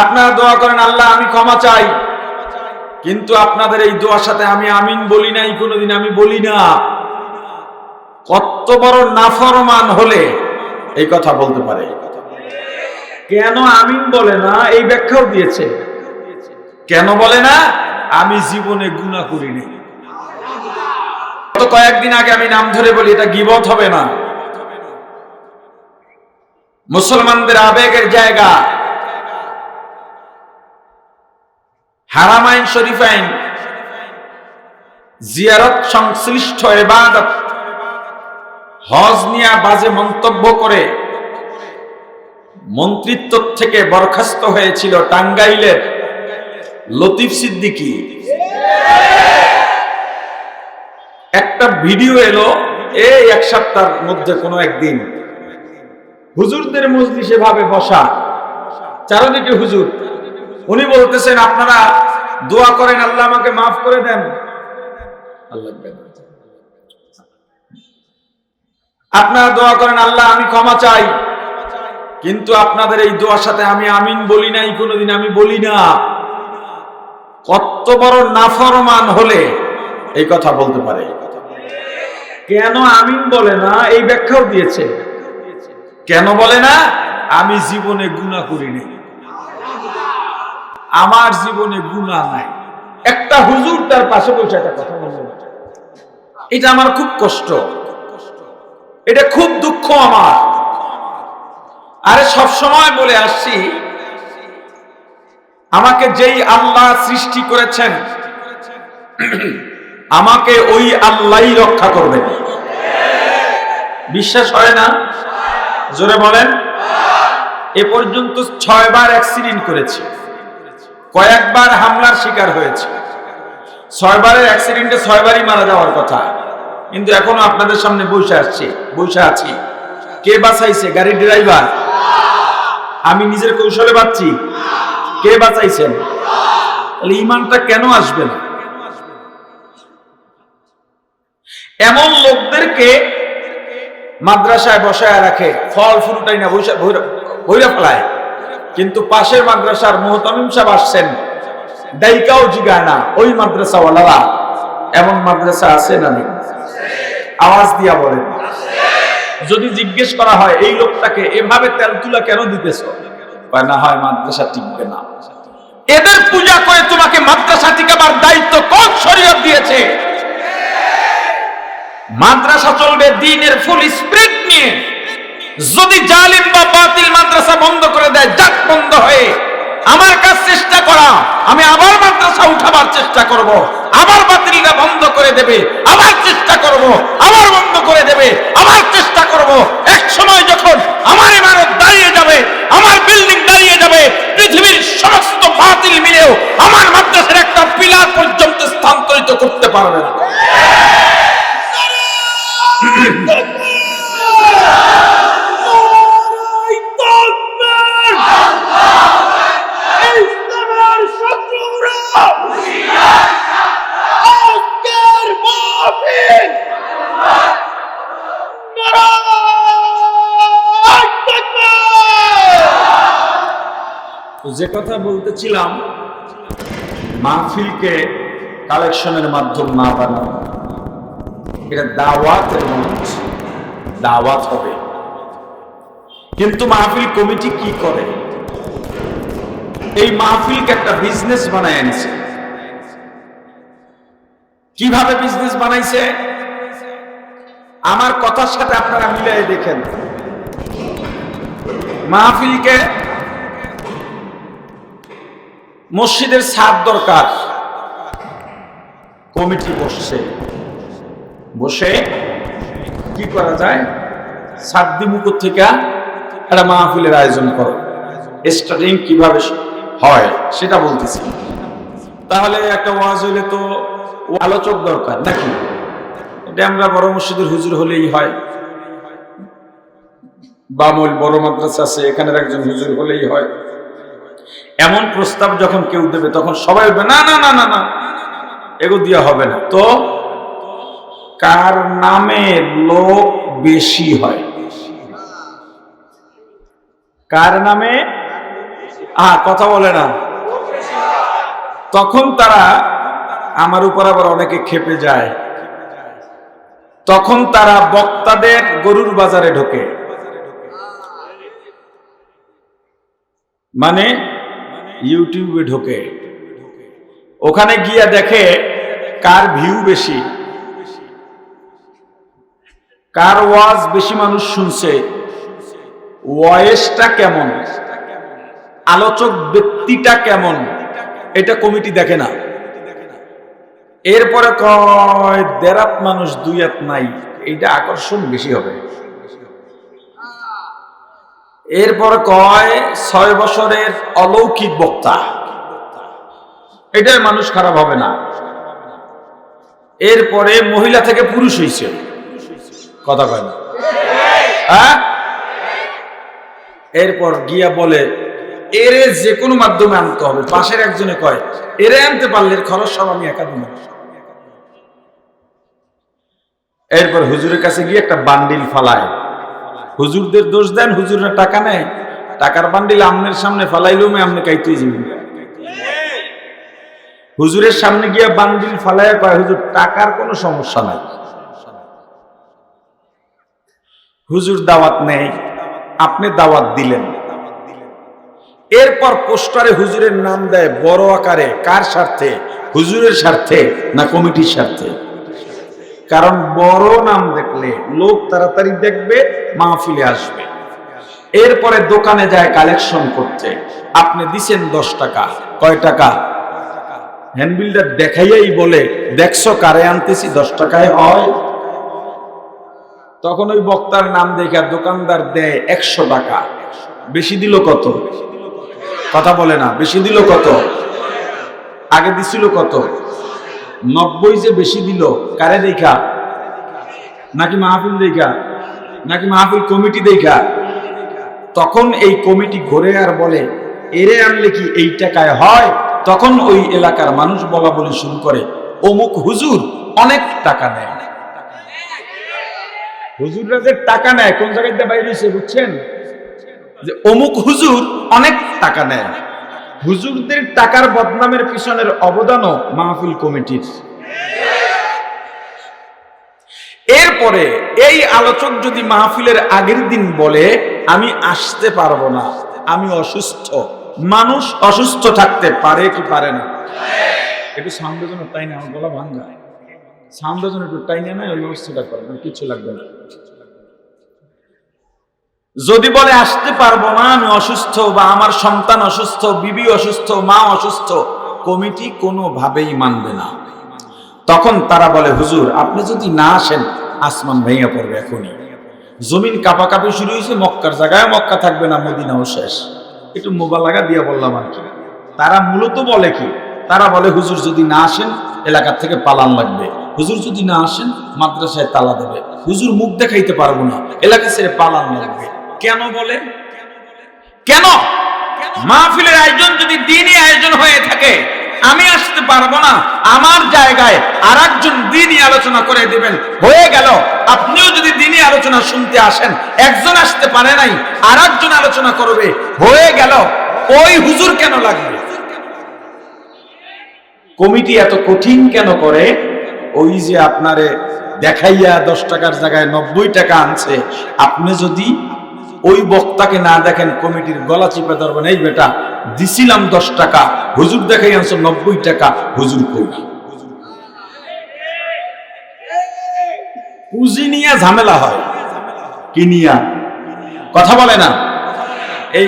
আপনারা দোয়া করেন, আল্লাহ, আমি ক্ষমা চাই। কিন্তু আপনাদের এই দোয়ার সাথে আমি আমিন বলি নাই, কোনোদিন আমি বলি না। কত বড় নাফরমান হলে এই কথা বলতে পারে। কেন আমিন বলে না? এই ব্যাখ্যাও দিয়েছে। কেন বলে না? আমি জীবনে গুণা করিনি। কয়েকদিন আগে আমি নাম ধরে বলি, এটা গিবত হবে না। মুসলমানদের আবেগের জায়গা। হারামাইন শরীফাইন জিয়ারত সংশ্লিষ্ট এবাদত, হজ নিয়ে বাজে মন্তব্য করে মন্ত্রিত্ব থেকে বরখাস্ত হয়েছিল টাঙ্গাইলের লতিফ সিদ্দিকী। একটা ভিডিও এলো এই এক সপ্তাহের মধ্যে কোনো একদিন। হুজুরদের মজলিসে ভাবে বসা। চারদিকে হুজুর। উনি বলতেছেন, আপনারা দোয়া করেন, আল্লাহ আমাকে মাফ করে দেন। আল্লাহ আপনারা দোয়া করেন, আল্লাহ, আমি ক্ষমা চাই, কিন্তু আপনাদের এই দোয়ার সাথে আমি আমিন বলি নাই, কোনোদিন আমি বলি না। কত বড় নাফরমান হলে এই কথা বলতে পারে। কেন আমিন বলে না? এই ব্যাখ্যাও দিয়েছে। কেন বলে না? আমি জীবনে গুণা করিনি। আমার জীবনে গুণা নাই। একটা হুজুর তার পাশে বসে একটা কথা বলল। এটা আমার খুব কষ্ট। এটা খুব দুঃখ আমার। আরে সব সময় বলে আসছি, আমাকে যেই আল্লাহ সৃষ্টি করেছেন, আমাকে ওই আল্লাহই রক্ষা করবেন। বিশ্বাস হয় না? জোরে বলেন। এ পর্যন্ত ছয়বার অ্যাক্সিডেন্ট করেছি। কয়েকবার হামলার শিকার হয়েছে। ছয়বারের অ্যাক্সিডেন্টে ছয়বারই মারা যাওয়ার কথা। কিন্তু এখনও আপনাদের সামনে বসে আসছে, বসে আছি। কে বাঁচাইছে? গাড়ির ড্রাইভার আমি নিজের কৌশলে বাঁচছি। কে বাঁচাইছেন? তাহলে ইমানটা কেন আসবে না? এমন লোকদেরকে মাদ্রাসায় বসায় রাখে ফল ফুলটাই না বৈশা ভৈরা ফেলায়। কিন্তু পাশের মাদ্রাসার মোহতামিম সাহেব আসছেন। দায়িকাও জিগায় না, ওই মাদ্রাসাওয়ালারা। এমন মাদ্রাসা আছে না আওয়াজ দিয়া বলেন। যদি জিজ্ঞেস করা হয়, এই লোকটাকে এভাবে তেল তুলা কেন দিতেছ? না হয় মাদ্রাসা টিকবে না। এদের পূজা করে তোমাকে মাদ্রাসা টিকাবার দায়িত্ব কোন শরীয়ত দিয়েছে? মাদ্রাসা চলবে দিনের ফুল স্প্রিট নিয়ে। যদি জালিম বা বাতিল মাদ্রাসা বন্ধ করে দেয়, যাক বন্ধ হয়ে। আমার কাজ চেষ্টা করা, আমি আবার মাদ্রাসা উঠাবার চেষ্টা করব। আবার বাতিলরা বন্ধ করে দেবে, আবার চেষ্টা করব। আবার বন্ধ করে দেবে, আবার চেষ্টা করব। এক সময় যখন আমার ইমারত দাঁড়িয়ে যাবে, আমার বিল্ডিং দাঁড়িয়ে যাবে, পৃথিবীর সমস্ত বাতিল মিলেও আমার মাদ্রাসার একটা পিলার পর্যন্ত স্থানান্তরিত করতে পারবে না। যে কথা বলতেছিলাম, মাহফিলকে কালেকশনের মাধ্যম না বানানো। এটা দাওয়াতের মঞ্চ দাওয়াত হবে। কিন্তু মাহফিল কমিটি কি করে? এই মাহফিলকে একটা বিজনেস বানায় আনছে কীভাবে বিজনেস বানাইছে? আমার কথার সাথে আপনারা মিলাই দেখেন। মাহফিলকে মসজিদের ছাদ দরকার। কমিটি বসছে। বসে কি করা যায়? সাত দিমুখ থেকে একটা মাহফিলের আয়োজন করো। স্টার্টিং কীভাবে হয় সেটা বলতেছি। তাহলে একটা ওয়াজ হইলে তো আলোচক দরকার নাকি? এটা আমরা বড় মসজিদের হুজুর হলেই হয়। বামল বড় মাদ্রাসা আছে, এখানের একজন হুজুর হলেই হয়। এমন প্রস্তাব যখন কেউ দেবে, তখন সবাই বলবে, না না না না না এগো দিয়া হবে না। তো কার নামে লোক বেশি হয়? কার নামে? আহ কথা বলে না। তখন তারা আমার উপর আবার অনেকে খেপে যায়। তখন তারা বক্তাদের গরুর বাজারে ঢোকে। মানে ইউটিউবে ঢোকে। ওখানে গিয়া দেখে কার ভিউ বেশি। কার ওয়াজ বেশি মানুষ শুনছে। ওয়েসটা কেমন? আলোচক ব্যক্তিটা কেমন? এটা কমিটি দেখে না। এরপরে কয়, দেরাত মানুষ দুই হাত নাই। এইটা আকর্ষণ বেশি হবে। এরপরে কয়, ছয় বছরের অলৌকিক বক্তা। এটাই মানুষ খারাপ হবে না। এরপরে মহিলা থেকে পুরুষ হয়েছে কথা কয় না? হ্যাঁ? এরপর গিয়া বলে, এরে যে কোনো মাধ্যমে আনতে হবে। পাশের একজনে কয়, এরে আনতে পারলে খরচ সব আমি একা এরপর হুজুরের কাছে গিয়ে একটা বান্ডিল ফালায়। হুজুরদের দোষ দেন, হুজুররা টাকা নেয়। টাকার বান্ডিল আমনের সামনে ফালাইলেও মে আমনে কাইতে যাবেন হুজুরের সামনে গিয়ে বান্ডিল ফালায় কয়, হুজুর, টাকার কোনো সমস্যা নাই। হুজুর দাওয়াত নেই, আপনি দাওয়াত দিলেন। এরপর পোস্টারে হুজুরের নাম দেয়, বড় আকারে কার স্বার্থে? হুজুরের স্বার্থে না কমিটির স্বার্থে? কারণ বড় নাম দেখলে লোক তাড়াতাড়ি দেখবে, মাহফিলে আসবে। এরপরে দোকানে যায় কালেকশন করতে। আপনি দিছেন দশ টাকা। কয় টাকা? হ্যান্ডবিলটা দেখাইয়াই বলে, দেখছ কারে আনতেছি, দশ টাকায় হয়? তখন ওই বক্তার নাম দেখে দোকানদার দেয়, একশো টাকা। বেশি দিল কত? কথা বলে না, বেশি দিল কত? আগে দিছিল কত? নব্বই যে বেশি দিল, কারে দেখা? নাকি মাহফিল দেখা? নাকি মাহফিল কমিটি দেখা? তখন এই কমিটি ঘুরে আর বলে, এরে আনলে কি এই টাকায় হয়? তখন ওই এলাকার মানুষ বলা বলি শুরু করে, অমুক হুজুর অনেক টাকা নেয়। হুজুররা যে টাকা নেয়, কোন জায়গায় বাইরে বুঝছেন? যে অমুক হুজুর অনেক টাকা নেয়। হুজুরদের টাকার বদনামের পিছনের অবদানও মাহফিল কমিটির। এরপরে এই আলোচক যদি মাহফিলের আগের দিন বলে, আমি আসতে পারব না, আমি অসুস্থ। মানুষ অসুস্থ থাকতে পারে কি পারে না? একটু সামনের তাই না আমার গলা ভাঙ্গা সামনের জন্য একটু টাই না ওই ব্যবস্থাটা আর কিছু লাগবে না। যদি বলে, আসতে পারব না, আমি অসুস্থ বা আমার সন্তান অসুস্থ, বিবি অসুস্থ, মা অসুস্থ, কমিটি কোনোভাবেই মানবে না। তখন তারা বলে, হুজুর, আপনি যদি না আসেন, আসমান ভেঙে পড়বে এখনই। জমিন কাপাকাপি শুরু হয়েছে, মক্কার জায়গায় মক্কা থাকবে না, মদিনাও শেষ। একটু মোবালাগা দিয়ে বললাম আর কি। তারা মূলত বলে কি? তারা বলে, হুজুর, যদি না আসেন, এলাকার থেকে পালান লাগবে। হুজুর, যদি না আসেন, মাদ্রাসায় তালা দেবে। হুজুর মুখ দেখাইতে পারব না, এলাকা ছেড়ে পালান লাগবে। কেন বলে কেন? মাহফিলের আয়োজন যদি দিনই আয়োজন হয়ে থাকে, আমি আসতে পারব না। আমার জায়গায় আর একজন দিনই আলোচনা করে দিবেন। হয়ে গেল। আপনিও যদি দিনই আলোচনা শুনতে আসেন, একজন আসতে পারে নাই আর একজন আলোচনা করবে। হয়ে গেল। ওই হুজুর কেন লাগবে? কমিটি এত কঠিন কেন করে? ওই যে আপনারে দেখাইয়া দশ টাকার জায়গায় নব্বই টাকা আনছে। আপনি যদি ওই বক্তাকে না দেখেন, কমিটির গলা চিপে ধরবেন, এই বেটা, দিছিলাম দশ টাকা, হুজুর দেখাই আনছো নব্বই টাকা, হুজুর কই পুঁজি নিয়ে ঝামেলা হয়। কি নিয়া? কথা বলে না? এই